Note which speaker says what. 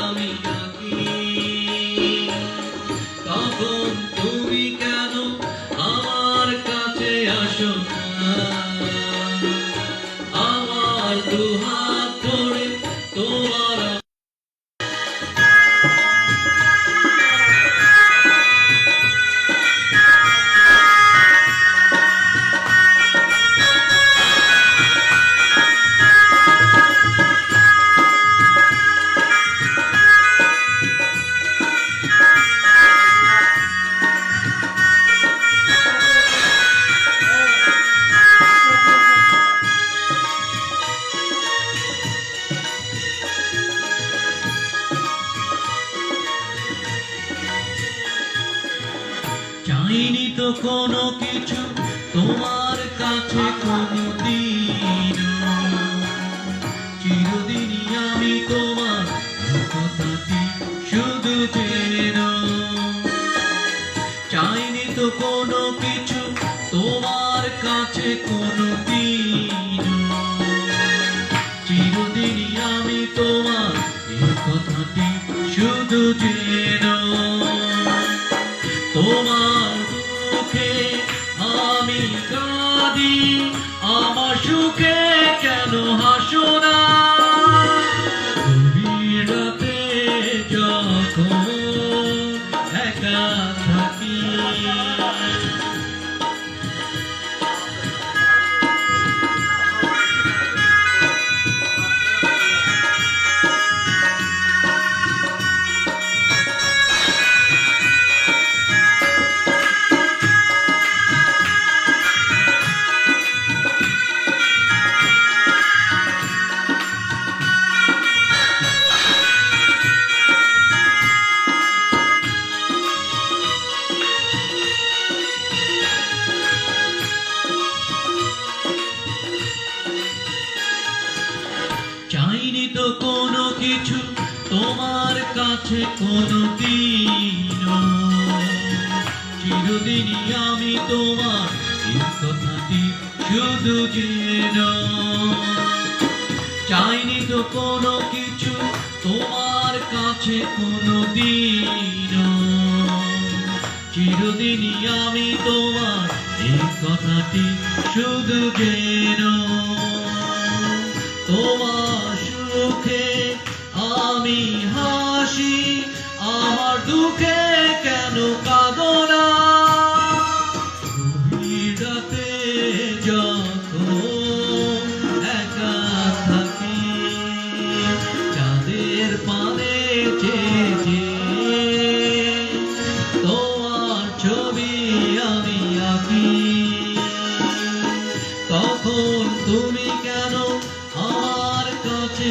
Speaker 1: আমি থাকি। তখন আমার কাছে আসো? চাইনি তো কোনো কিছু, তোমার কাছে কোনো দিন। চিরদিনই আমি তোমার কথাটি শুধু চেন চাইনি তো কোনো কিছু, তোমার কাছে কোনো দিন। চিরদিনই আমি তোমার কথাটি শুধু চেন কাঁদি আমার সুখে কেন হাসো তোমার কাছে কোনো দিন চিরদিনই আমি তোমার কথাটি শুধু যেন চাইনি তো কোনো কিছু তোমার কাছে কোনো দিন চিরদিনই আমি তোমার এই কথাটি শুধু যেন তোমার সুখে আমি হাসি, আমার দুঃখে কেন কাঁদ না? রাতে যখন একা থাকি, চাঁদের পানে চেয়ে তোমার ছবি আমি আঁকি। তখন তুমি কেন আমার কাছে